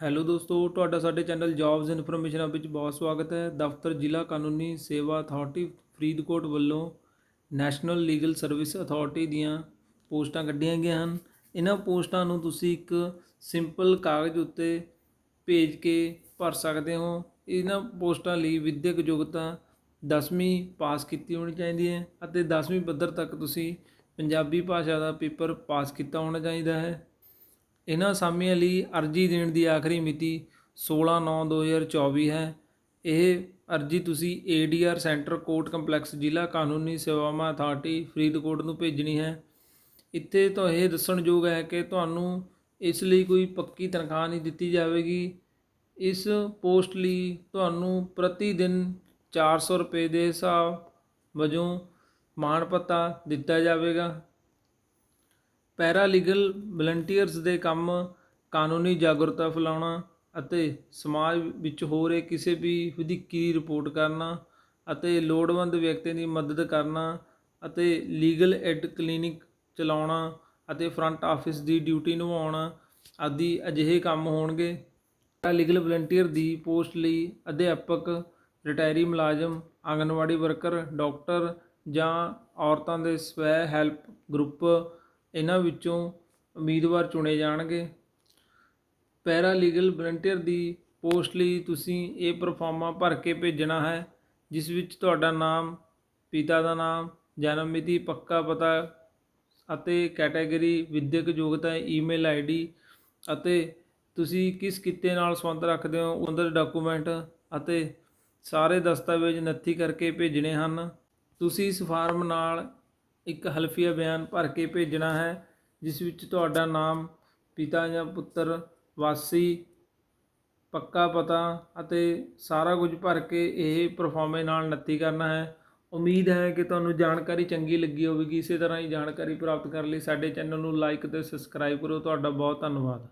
Hello ਦੋਸਤੋ, ਤੁਹਾਡਾ ਸਾਡੇ ਚੈਨਲ ਜੌਬਸ ਇਨਫੋਰਮੇਸ਼ਨਾਂ ਵਿੱਚ ਬਹੁਤ ਸਵਾਗਤ ਹੈ। ਦਫ਼ਤਰ, ਜ਼ਿਲ੍ਹਾ ਕਾਨੂੰਨੀ ਸੇਵਾ ਅਥਾਰਟੀ ਫਰੀਦਕੋਟ ਵੱਲੋਂ ਨੈਸ਼ਨਲ ਲੀਗਲ ਸਰਵਿਸ ਅਥਾਰਟੀ ਦੀਆਂ ਪੋਸਟਾਂ ਕੱਢੀਆਂ ਗਈਆਂ ਹਨ। ਇਹਨਾਂ ਪੋਸਟਾਂ ਨੂੰ ਤੁਸੀਂ ਇੱਕ ਸਿੰਪਲ ਕਾਗਜ਼ ਉੱਤੇ ਭੇਜ ਕੇ ਭਰ ਸਕਦੇ ਹੋ। ਇਹਨਾਂ ਪੋਸਟਾਂ ਲਈ ਵਿਦਿਅਕ ਯੋਗਤਾ 10ਵੀਂ ਪਾਸ ਕੀਤੀ ਹੋਣੀ ਚਾਹੀਦੀ ਹੈ ਅਤੇ 10ਵੀਂ ਪੱਧਰ ਤੱਕ ਤੁਸੀਂ ਪੰਜਾਬੀ ਭਾਸ਼ਾ ਦਾ ਪੇਪਰ ਪਾਸ ਕੀਤਾ ਹੋਣਾ ਚਾਹੀਦਾ ਹੈ। ਇਹਨਾਂ ਅਸਾਮੀਆਂ ਲਈ ਅਰਜ਼ੀ ਦੇਣ ਦੀ ਆਖਰੀ ਮਿਤੀ 16/9/2024 ਹੈ। ਇਹ ਅਰਜ਼ੀ ਤੁਸੀਂ ADR ਸੈਂਟਰ ਕੋਰਟ ਕੰਪਲੈਕਸ ਜ਼ਿਲ੍ਹਾ ਕਾਨੂੰਨੀ ਸੇਵਾਵਾਂ ਅਥਾਰਟੀ ਫਰੀਦਕੋਟ ਨੂੰ ਭੇਜਣੀ ਹੈ। ਇੱਥੇ ਤਾਂ ਇਹ ਦੱਸਣਯੋਗ ਹੈ ਕਿ ਤੁਹਾਨੂੰ ਇਸ ਲਈ ਕੋਈ ਪੱਕੀ ਤਨਖਾਹ ਨਹੀਂ ਦਿੱਤੀ ਜਾਵੇਗੀ। ਇਸ ਪੋਸਟ ਲਈ ਤੁਹਾਨੂੰ ਪ੍ਰਤੀ ਦਿਨ 400 ਰੁਪਏ ਦੇ ਹਿਸਾਬ ਵਜੋਂ ਮਾਣ ਭੱਤਾ ਦਿੱਤਾ ਜਾਵੇਗਾ। ਪੈਰਾ ਲੀਗਲ ਵਲੰਟੀਅਰਸ ਦੇ ਕੰਮ, ਕਾਨੂੰਨੀ ਜਾਗਰੂਕਤਾ ਫੈਲਾਉਣਾ ਅਤੇ ਸਮਾਜ ਵਿੱਚ ਹੋ ਰਹੇ ਕਿਸੇ ਵੀ ਵਧੀਕੀ ਰਿਪੋਰਟ ਕਰਨਾ ਅਤੇ ਲੋੜਵੰਦ ਵਿਅਕਤੀਆਂ ਦੀ ਮਦਦ ਕਰਨਾ ਅਤੇ ਲੀਗਲ ਐਡ ਕਲੀਨਿਕ ਚਲਾਉਣਾ ਅਤੇ ਫਰੰਟ ਆਫਿਸ ਦੀ ਡਿਊਟੀ ਨਿਭਾਉਣਾ ਆਦਿ ਅਜਿਹੇ ਕੰਮ ਹੋਣਗੇ। ਲੀਗਲ ਵਲੰਟੀਅਰ ਦੀ ਪੋਸਟ ਲਈ ਅਧਿਆਪਕ, ਰਿਟਾਇਰੀ ਮੁਲਾਜ਼ਮ, ਆਂਗਨਵਾੜੀ ਵਰਕਰ, ਡਾਕਟਰ ਜਾਂ ਔਰਤਾਂ ਦੇ ਸਵੈ ਹੈਲਪ ਗਰੁੱਪ ਇਹਨਾਂ ਵਿੱਚੋਂ ਉਮੀਦਵਾਰ ਚੁਣੇ ਜਾਣਗੇ। ਪੈਰਾ ਲੀਗਲ ਵਲੰਟੀਅਰ ਦੀ ਪੋਸਟ ਲਈ ਤੁਸੀਂ ਇਹ ਪਰਫਾਰਮਾ ਭਰ ਕੇ ਭੇਜਣਾ ਹੈ, ਜਿਸ ਵਿੱਚ ਤੁਹਾਡਾ ਨਾਮ, ਪਿਤਾ ਦਾ ਨਾਮ, ਜਨਮ ਮਿਤੀ, ਪੱਕਾ ਪਤਾ ਅਤੇ ਕੈਟਾਗਰੀ, ਵਿਦਿਅਕ ਯੋਗਤਾ, ਈਮੇਲ ਆਈਡੀ ਅਤੇ ਤੁਸੀਂ ਕਿਸ ਕਿੱਤੇ ਨਾਲ ਸੰਬੰਧ ਰੱਖਦੇ ਹੋ ਉਹਨਾਂ ਦੇ ਡਾਕੂਮੈਂਟ ਅਤੇ ਸਾਰੇ ਦਸਤਾਵੇਜ਼ ਨੱਥੀ ਕਰਕੇ ਭੇਜਣੇ ਹਨ। ਤੁਸੀਂ ਇਸ ਫਾਰਮ ਨਾਲ ਇੱਕ ਹਲਫੀਆ ਬਿਆਨ ਭਰ ਕੇ ਭੇਜਣਾ ਹੈ, ਜਿਸ ਵਿੱਚ ਤੁਹਾਡਾ ਨਾਮ, ਪਿਤਾ ਜਾਂ ਪੁੱਤਰ, ਵਾਸੀ, ਪੱਕਾ ਪਤਾ ਅਤੇ ਸਾਰਾ ਕੁਝ ਭਰ ਕੇ ਇਹ ਪਰਫਾਰਮੇ ਨਾਲ ਨੱਤੀ ਕਰਨਾ ਹੈ। ਉਮੀਦ ਹੈ ਕਿ ਤੁਹਾਨੂੰ ਜਾਣਕਾਰੀ ਚੰਗੀ ਲੱਗੀ ਹੋਵੇਗੀ। ਇਸੇ ਤਰ੍ਹਾਂ ਹੀ ਜਾਣਕਾਰੀ ਪ੍ਰਾਪਤ ਕਰਨ ਲਈ ਸਾਡੇ ਚੈਨਲ ਨੂੰ ਲਾਈਕ ਅਤੇ ਸਬਸਕ੍ਰਾਈਬ ਕਰੋ। ਤੁਹਾਡਾ ਬਹੁਤ ਧੰਨਵਾਦ।